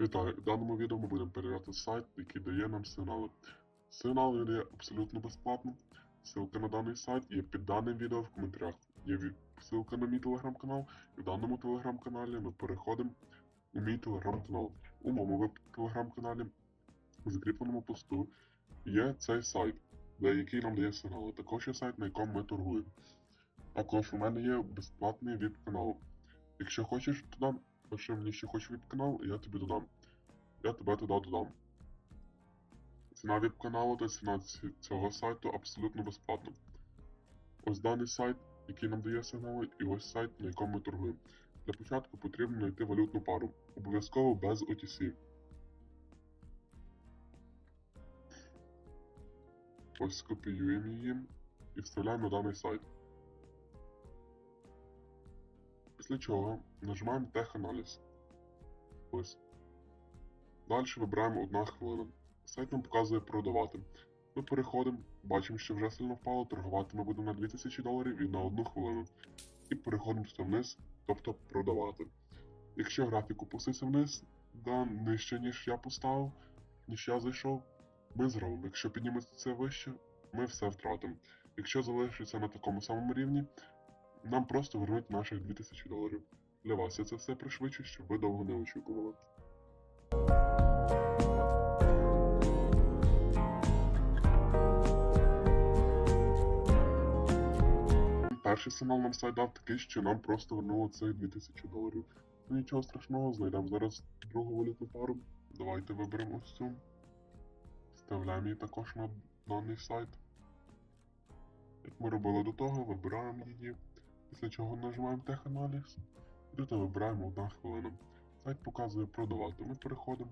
Вітаю! В даному відео ми будемо перевіряти сайт, який дає нам сигнали. Сигнал є абсолютно безплатно. Ссылка на даний сайт є під даним відео в коментарях. Є ссылка на мій телеграм-канал, і в даному телеграм-каналі ми переходимо у мій телеграм-канал. У моєму телеграм-каналі в закріпленому посту є цей сайт, де- який нам дає сигнали. Також є сайт, на якому ми торгуємо. Також у мене є безплатний віп-канал. Якщо хочеш туди, пиши мені, що хочеш віп-канал, я тобі додам. Я тебе туди додам. Ціна віп-каналу та ціна цього сайту абсолютно безплатна. Ось даний сайт, який нам дає сигнали, і ось сайт, на якому ми торгуємо. Для початку потрібно знайти валютну пару. Обов'язково без OTC. Ось скопіюємо її і вставляємо на даний сайт. Після чого нажимаємо теханаліз. Ось. Далі вибираємо одна хвилина. Сайт нам показує продавати. Ми переходимо, бачимо, що вже сильно впало, торгувати ми будемо на 2000 доларів і на одну хвилину. І переходимо сюди вниз, тобто продавати. Якщо графік опуститься вниз, да, нижче, ніж я поставив, ніж я зайшов, ми зробимо. Якщо підніметься це вище, ми все втратимо. Якщо залишиться на такому самому рівні, нам просто вернуть наших 2000 доларів. Для вас я це все пришвидшу, щоб ви довго не очікували. Перший сигнал нам сайт дав такий, що нам просто вернуло цих 2000 доларів. Ну нічого страшного, знайдемо зараз другу валютну пару. Давайте виберемо ось цю. Вставляємо її також на даний сайт. Як ми робили до того, вибираємо її. Після чого нажимаємо теханаліз. Тут вибираємо одна хвилина. Сайт показує продавати. Ми переходимо.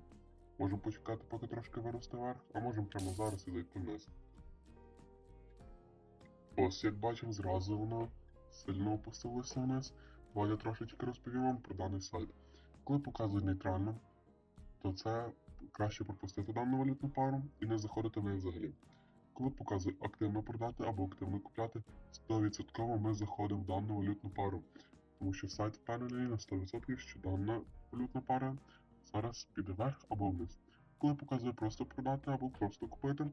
Можемо почекати, поки трошки виросте вверх, а можемо прямо зараз і зайти вниз. Ось, як бачимо, зразу воно сильно опустилося вниз. Я трошечки розповім вам про даний сайт. Коли показує нейтрально, то це краще пропустити дану валютну пару і не заходити в неї взагалі. Коли показує активно продати або активно купляти, 100% ми заходимо в дану валютну пару. Тому що сайт впевнений на 100%, що дана валютна пара зараз піде вверх або вниз. Коли показує просто продати або просто купити,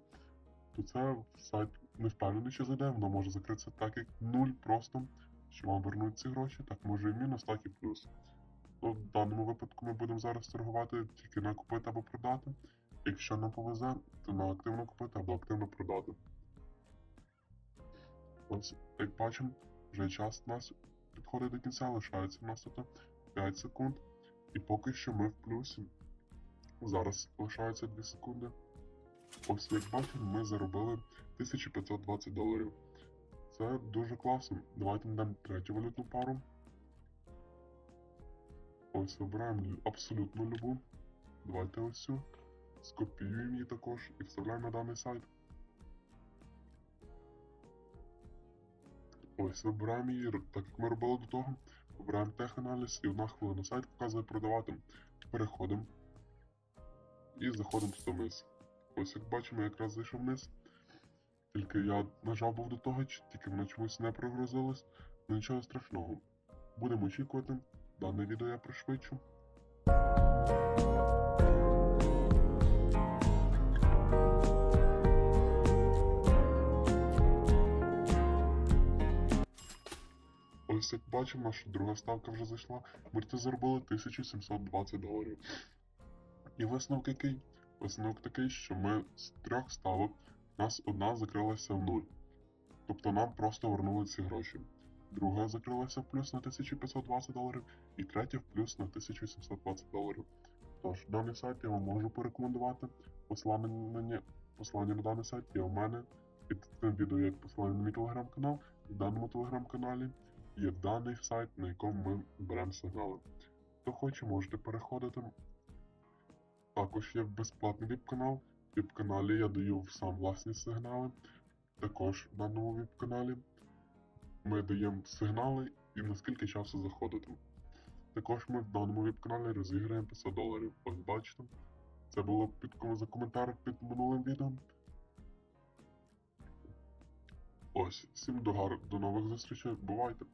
то це сайт не впевнений, що зайде, воно може закритися так, як нуль просто, що вам вернуть ці гроші, так може і мінус, так і плюс. Ну, в даному випадку ми будемо зараз торгувати тільки на купити або продати. Якщо нам повезе, то на активно купити або активно продати. Ось, як бачимо, вже час у нас підходить до кінця, лишається у нас тут 5 секунд. І поки що ми в плюсі. Зараз лишається 2 секунди. Ось як бачимо, ми заробили 1520 доларів. Це дуже класно. Давайте надамо третю валютну пару. Ось вибираємо лю- абсолютно любу. Давайте ось цю. Скопіюємо її також і вставляємо на даний сайт. Ось вибираємо її, так як ми робили до того. Вибираємо теханаліз і одна хвилина сайт показує продавати. Переходимо і заходимо сюди вниз. Ось як бачимо, якраз зайшов вниз. Тільки я нажав був до того, тільки воно чомусь не прогрузилось. Ну нічого страшного. Будемо очікувати. Дане відео я пришвидшу. Ось як бачимо, наша друга ставка вже зайшла. Ми це заробили 1720 доларів. І висновок який? Висновок такий, що ми з трьох ставок, у нас одна закрилася в нуль. Тобто нам просто вернули ці гроші. Друга закрилася в плюс на 1520 доларів, і третя в плюс на 1720 доларів. Тож, даний сайт я вам можу порекомендувати. Посилання на, на даний сайт є у мене. Під цим відео є посилання на мій телеграм-канал. В даному телеграм-каналі є даний сайт, на якому ми беремо сигнали. Хто хоче, можете переходити. Також є безплатний віп-канал. В віп-каналі я даю сам власні сигнали. Також в даному віп-каналі ми даємо сигнали і на скільки часу заходити. Також ми в даному віп-каналі розіграємо 500 доларів. Ось бачите. Це було під за коментар під минулим відео. Ось, всім до, гар... до нових зустрічей. Бувайте!